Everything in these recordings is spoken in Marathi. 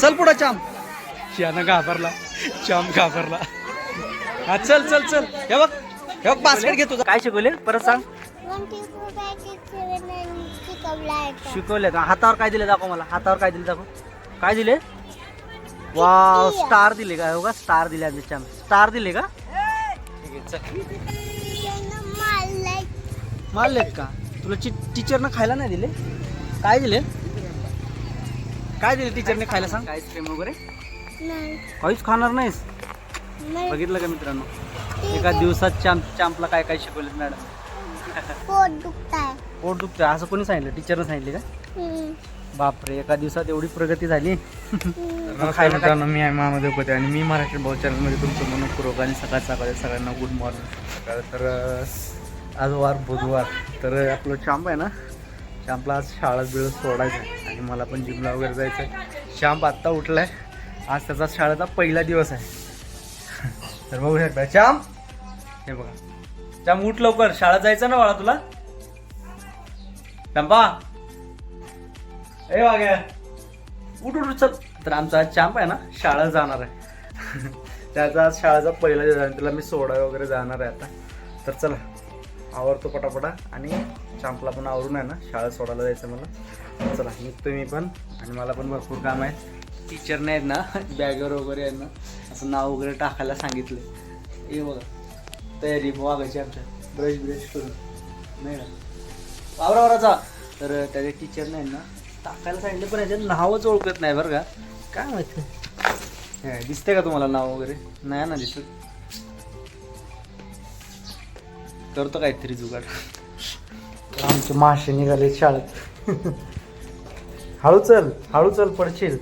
चल पुढं चाम. शियानं घाबरला चाम घाबरला. हा चल चल चल. हे बघ हे बघ बास्केट घे तुझं. काय शिकवले? परत सांग. शिकवलं आहे का? हातावर काय दिले दाखव मला. हातावर काय दिले दाखव. काय दिले? वाव स्टार दिले का? हो का? स्टार दिले आम्ही चाम स्टार दिले का. मारलेत का? तुला टीचरनं खायला नाही दिले? काय दिले? काय दिले टीचरने खायला सांग? आईस्क्रीम वगैरे? नाही. काहीच खाणार नाहीस? मला बघितलं का मित्रांनो? एका दिवसात चांप चांपला काय काय शिकवलेत मॅडम पोट दुखताय. पोट दुखतं असं कोणी सांगितलं? टीचरनं सांगितले का. बापरे एका दिवसात एवढी प्रगती झाली. हम्म. नमस्कार मित्रांनो मी आहे महादेव कोते आणि मी महाराष्ट्र भाऊ चॅनलमध्ये तुमचं मनपूर्वक आणि सकाळ सकाळी सगळ्यांना गुड मॉर्निंग तर अं, आज वार बुधवार. तर आपलं चांप आहे ना? चांपला आज शाळा बिळ सोडायचं आहे. आणि मला पण जिमला वगैरे जायचं आहे आत्ता उठलाय. आज त्याचा शाळेचा पहिला दिवस आहे. तर बघू शकता श्याम! हे बघा. श्याम उठ लवकर. शाळा जायचं ना बाळा तुला? चंपा ए वाग्या उठ उठ चल. तर आमचा आज आहे ना शाळा जाणार आहे. त्याचा आज शाळेचा पहिला दिवस आहे त्याला मी सोडा वगैरे जाणार आहे आता. तर चला. आवरतो पटापटा आणि चांपला पण आवरून आहे ना शाळा सोडायला जायचं मला. चला निघतो मी पण आणि मला पण भरपूर काम आहे टीचर आहेत ना बॅगर वगैरे आहेत ना असं नाव वगैरे टाकायला सांगितलं हे बघा तयारी वागायची आमच्या. ब्रश ब्रश करून. नाही ना वावरा वावराचा तर त्याचे टीचर नाही ना टाकायला सांगितलं पण याच्यात नावच ओळखत नाही बरं का. काय माहिती? हे, दिसते का तुम्हाला नाव वगैरे? नाही ना दिसत. करतो काहीतरी जुगाड. आमचे मासे निघाले शाळेत. हळू चल हळू चल पडशील.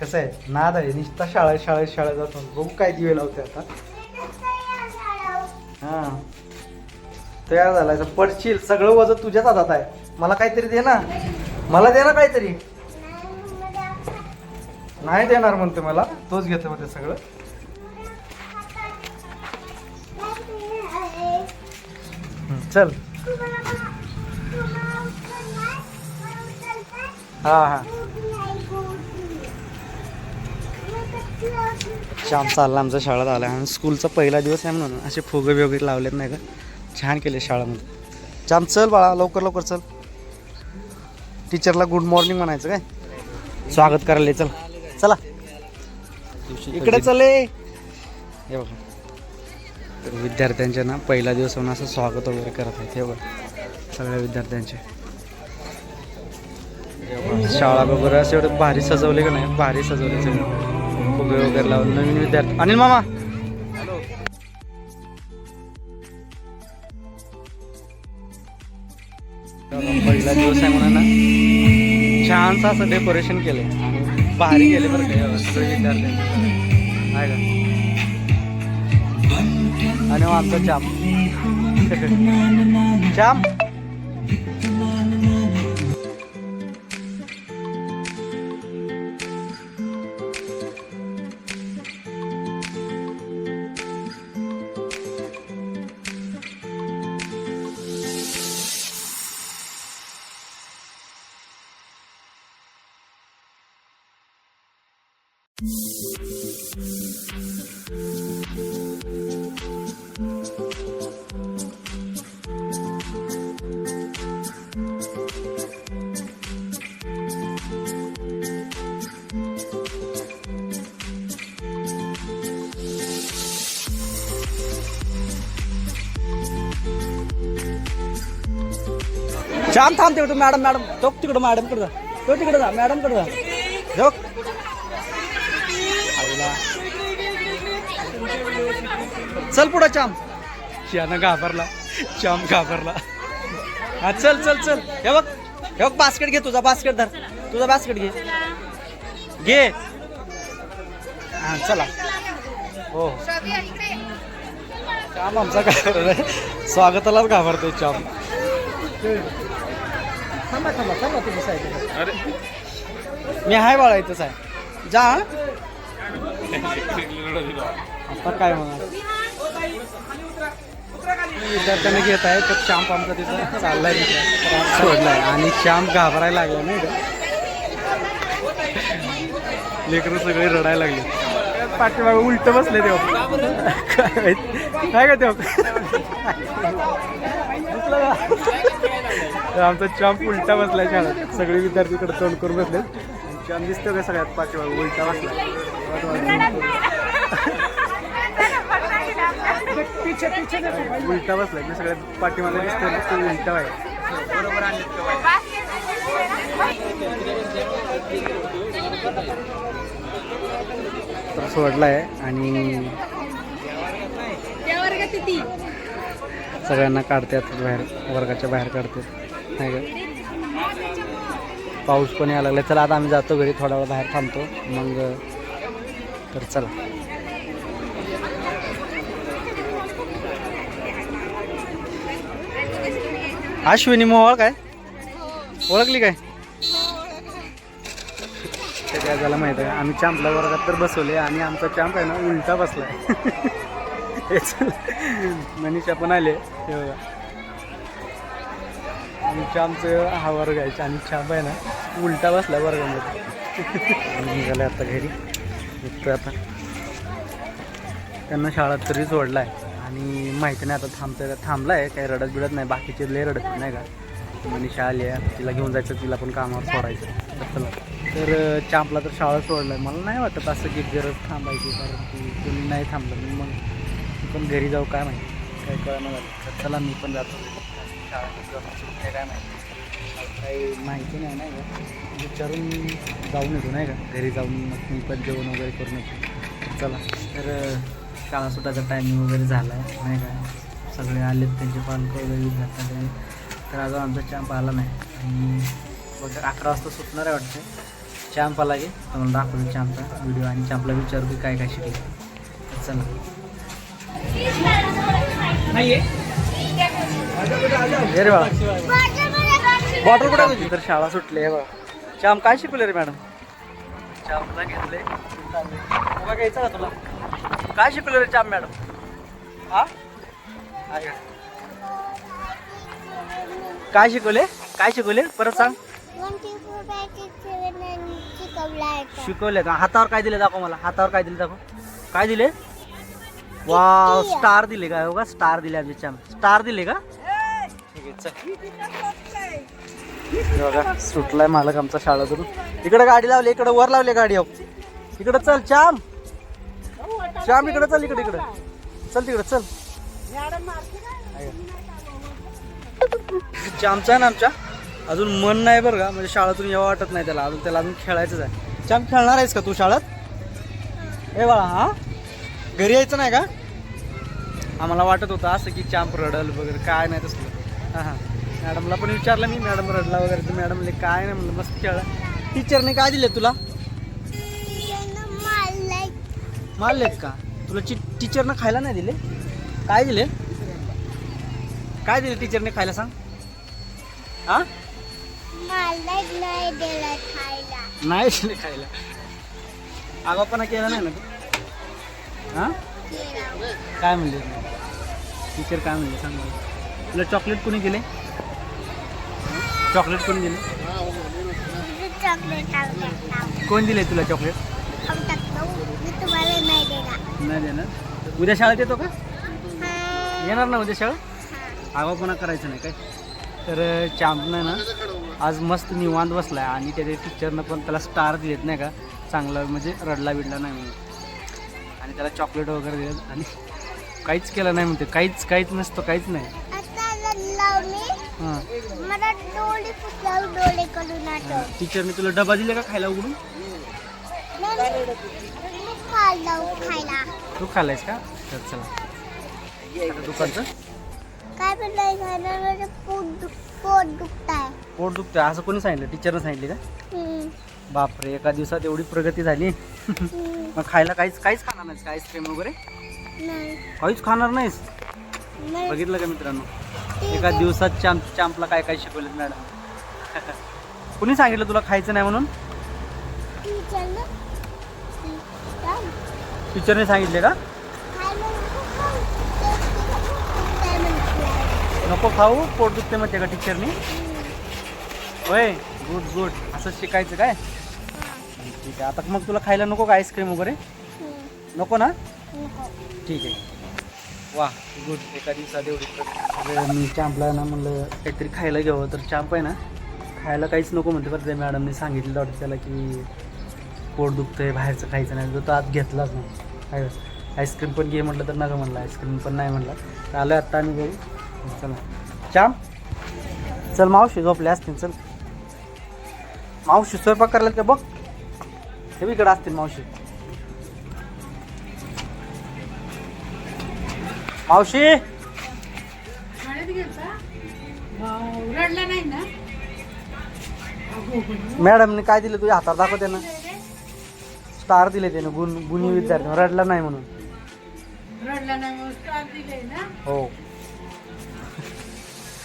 कसं आहे? नाद आहे नुसता शाळा शाळेत शाळेत जातो. बघू काय दिवे लावते आता. हां. तयार झालाय. पडशील सगळं वजन तुझ्याच हातात आहे. मला काहीतरी दे ना. मला दे ना काहीतरी. नाही देणार म्हणते मला. तोच घेतो ते सगळं. चल. हा हा. श्याम चालला आमच्या शाळेत आला आणि स्कूलचा पहिला दिवस आहे म्हणून असे फुगे वगैरे लावलेत नाही का? छान केले शाळेमध्ये. श्याम चल बाळा लवकर लवकर चल. टीचरला गुड मॉर्निंग म्हणायचं काय? स्वागत करायला चल. चला. इकडे चले हे बघा. तर विद्यार्थ्यांच्या ना पहिला दिवस म्हणून असं स्वागत वगैरे करत आहेत. हे बघा सगळ्या विद्यार्थ्यांचे. शाळा वगैरे असे एवढे भारी सजवले का नाही? भारी सजवले फुगे वगैरे लावून नवीन विद्यार्थी. अनिल मामा! पहिला दिवस आहे म्हणून ना छानसं असं डेकोरेशन केलंय. भारी केले बरं का सगळे विद्यार्थी. आहे का? आणि आमचा चाम. चाम? श्याम थांब तिकडं मॅडम मॅडम. तो तिकडं मॅडमकडे जा. तो तिकडे जा मॅडमकडे जा. चल पुढं चाम शियानं घाबरला. श्याम घाबरला. हा चल चल चल. हे बघ हे बघ बास्केट घे तुझा बास्केट धर. तुझा बास्केट घे. घे. हा चला. हो. श्याम आमचा घाबरलाय. स्वागतालाच घाबरतोय श्याम. थांबा थांबा थांबा तुम्ही साईड अरे. मी आहे बाळा इथंच आहे. जा हं? आता काय म्हणा विद्यार्थ्यांना घेत आहे तर श्याम आमचा तिथं चाललाय तिथं. सोडलाय. आणि श्याम घाबरायला लागला नाही का? लेकरं सगळे रडायला लागले. पाठीमागं उलट बसले तेव्हा काय माहीत? काय का तेव्हा? तर आमचा चॅम्प उलटा बसलाय शाळेत. सगळे विद्यार्थी इकडे तोंड करून बसले चॅम्प दिसतो का सगळ्यात पाठीमागं? उलटा बसला उलटा बसलाय. मी सगळ्यात पाठीमागं दिसतोय ना तो उलटा आहे. तर सोडला आहे आणि सगळ्यांना काढतात बाहेर वर्गाच्या बाहेर काढतात. नाही का? पाऊस पण यायला लागला चला आता आम्ही जातो घरी थोडा वेळ बाहेर थांबतो. मग तर चला. अश्विनी मोहळ काय ओळखली काय? ते काय झालं माहीत आहे आम्ही चॅम्पला वर्गात तर बसवले आणि आमचा चॅम्प आहे ना उलटा बसला आहे मनीषा पण आले. हे बघा. आणि चांपचं हा वर्ग आहे आणि चांप आहे ना उलटा बसला वर्गामध्ये. आम्ही निघाले आता घरी. निघतोय आता. त्यांना शाळा तरी सोडला आहे आणि माहिती नाही आता थांबतं थांबलाय थांबला आहे काही रडत बिडत नाही. बाकीचे लय रडत नाही का? मनीषा आली आहे तिला घेऊन जायचं तिला पण कामावर सोडायचं. तर चला. तर चांपला तर शाळा सोडलं आहे मला नाही वाटत असं की गरज थांबायची कारण की तुम्ही नाही थांबलं. मी मग पण घरी जाऊ काय माहिती? काय कळणं झालं. तर चला मी पण जातो. शाळा काय माहिती? काही माहिती नाही नाही का? म्हणजे विचारून जाऊन येतो नाही का? घरी जाऊन मग मी पण जेवण वगैरे करून येतो. चला. तर शाळा सुटायचा टायमिंग वगैरे झाला आहे नाही का? सगळे आलेत त्यांचे पालक वगैरे विद्यार्थ्यांचे तर अजून आमचा चॅम्प आला नाही. आणि वगैरे अकरा वाजता सुटणार आहे वाटते. चॅम्प आला की तुम्हाला दाखवतो चॅम्पचा व्हिडिओ आणि चॅम्पला विचारू की काय काय शिकले चला. ये रे बाळा. बॉटल कुठे तुझी तर शाळा सुटली आहे बघा. श्याम काय शिकवले रे मॅडम? श्यामला घेतले तुला घ्यायचं का तुला? काय शिकवले रे श्याम मॅडम? हा? काय शिकवले काय शिकवले परत सांग. शिकवले का? हातावर काय दिले दाखव मला. हातावर काय दिले दाखव. काय दिले वा स्टार दिले का? हो स्टार दिले आमचे श्याम स्टार दिले का? हे बघा सुटलाय मालक आमचा शाळेतून इकडे गाडी लावली इकडे वर लावली गाडी हो. इकडे चल श्याम. श्याम इकडे चल इकडे इकडे. चल तिकडे चल. श्यामचा आहे ना आमच्या अजून मन नाही बरं का. म्हणजे शाळेतून यावं वाटत नाही त्याला. अजून त्याला अजून खेळायचंच आहे. श्याम खेळणार आहेस का तू शाळेत? ए बाळा हा? घरी यायचं नाही का? आम्हाला वाटत होतं असं की चांप रडल वगैरे काय नाही तसलं. हां हां. मॅडमला पण विचारलं मी मॅडम रडला वगैरे तर मॅडमले काय नाही म्हणलं मस्त खेळला टीचरने काय दिले तुला? मारलेत का? तुला ची टीचरनं खायला नाही दिले? काय दिले? काय दिले टीचरने खायला सांग? हा? नाही दिलं खायला. आगापणा केला नाही ना हां? काय म्हणले? टीचर काय म्हणले? सांग तुला चॉकलेट कोणी दिले? चॉकलेट कोणी दिले? कोण दिले तुला चॉकलेट नाही देणार. नाही देणार उद्या शाळेत येतो का? येणार ना उद्या शाळेत? आगापणा करायचं नाही काय? तर चांदनं ना आज मस्त निवांत बसला आहे आणि त्याच्या टीचरनं पण त्याला स्टार दिलेत नाही का? चांगलं म्हणजे रडला बिडला नाही म्हणून. आणि त्याला चॉकलेट वगैरे दिलेत आणि काहीच केलं नाही म्हणते. काहीच काहीच नसतं काहीच नाही. हां. टीचरने तुला डबा दिला का खायला उघडून? खायला. तू खाल्लायस का? तर चला. दुकानचं? काय पोट दुख पोट दुखतं असं कोणी सांगितलं? टीचरनं सांगितले का. बापरे एका दिवसात एवढी प्रगती झाली. मग खायला काहीच काहीच खाणार नाहीस का आईस्क्रीम वगैरे? नाही. काहीच खाणार नाहीस? नाही. बघितलं का मित्रांनो? एका दिवसात चांप चांपला काय काय शिकवलेत मॅडम? कुणी सांगितलं तुला खायचं नाही म्हणून? टीचरने सांगितले का? नको खाऊ. पोट दुखते म्हणते का टीचरनी. होय गुड गुड. असं शिकायचं काय? हा. ठीक आहे. आता मग तुला खायला नको का आईस्क्रीम वगैरे? नको ना? ठीक आहे. वा गुड एका दिवसात एवढी मी चॅम्पला ना म्हणलं काहीतरी खायला घ्यावं तर चॅम्प आहे ना. खायला काहीच नको म्हणते बरं त्या मॅडमने सांगितलं डॉक्टर त्याला की पोट दुखतं आहे बाहेरचं खायचं नाही. तो आत घेतलाच नाही. काय आईस्क्रीम पण घे म्हटलं तर नका म्हणलं. आईस्क्रीम पण नाही म्हणलं. तर आलं आत्ता आम्ही घरी. चला. चॅम्प चल मावशी झोपले असतील. चल. मावशी स्वयंपाक करायला का? बघ. हे इकडे असतील मावशी. मावशी? रडला नाही ना? मॅडमने काय दिलं तुझ्या हातात? दाखवते ना स्टार दिले त्याने गुण गुणी? विद्यार्थी. रडला नाही म्हणून. रडला नाही म्हणून स्टार दिले ना? हो.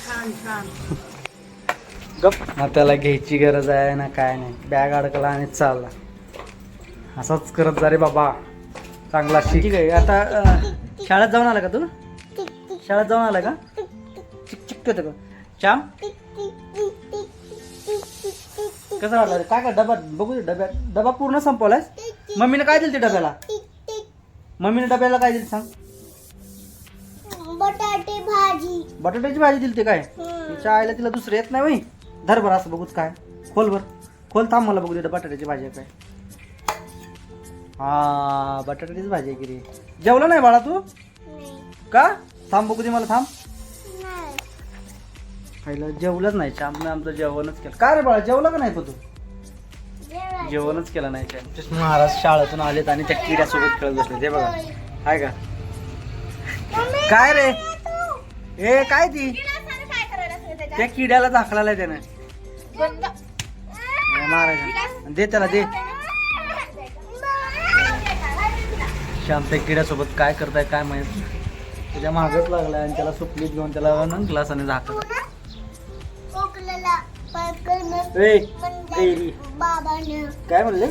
छान छान. गप. ना त्याला घ्यायची गरज आहे ना काय नाही. बॅग अडकला आणि चालला. असंच करत जा रे बाबा. चांगला ठीक आहे आता शाळेत जाऊन आला का तू? शाळेत जाऊन आला का? चिक चिकतो का चाम कसं वाटलं काय काय डब्यात बघू दे डब्यात डबा पूर्ण संपवलायस? मम्मीने काय दिलं ते डब्याला? मम्मीने डब्याला काय दिलं सांग? बटाटे भाजी. बटाट्याची भाजी दिली ते काय? तिच्या आईला तिला दुसरं येत नाही वय धर बरं असं बघूच काय. खोल बर. खोल थांब मला बघू दे बटाट्याची भाजी आहे काय. हा बटाट्याचीच भाजी आहे की रे? जेवला नाही बाळा तू? का? थांब बघू दे मला थांब. नाही. खायला जेवलंच नाही श्यामने आमचं जेवणच केलं. का रे बाळा जेवला का नाही तू. जेवणच केलं नाही श्याम महाराज शाळेतून आलेत आणि त्या किड्यासोबत खेळत बसले ते बघा. आहे का? काय रे. ए काय ती. त्या किड्याला दाखला त्याने. मारायचं दे त्याला दे. शांत किड्यासोबत काय करताय काय माहीत. त्याच्या मागच लागलाय आणि त्याला सुपलीत घेऊन त्याला ग्लास आणि काय म्हणले?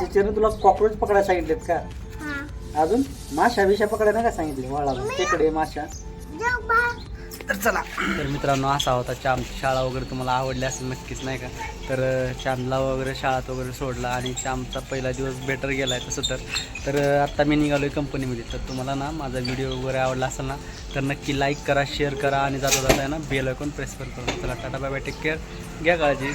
टीचरने तुला कॉकरोच पकडायला सांगितलेत का? अजून? माशा विषय पकडायला का सांगितले? वळा तिकडे माशा. तर चला. तर मित्रांनो असा होता श्यामची शाळा वगैरे तुम्हाला आवडली असेल नक्कीच नाही का? तर चांदला वगैरे शाळात वगैरे सोडला आणि श्यामचा पहिला दिवस बेटर गेला आहे तसं तर. तर आत्ता मी निघालो आहे कंपनीमध्ये तर तुम्हाला ना माझा व्हिडिओ वगैरे आवडला असेल ना तर नक्की लाईक करा शेअर करा आणि जाता जाता ना बेल ऐकून प्रेस करा चला tata bye bye take care घ्या काळजी.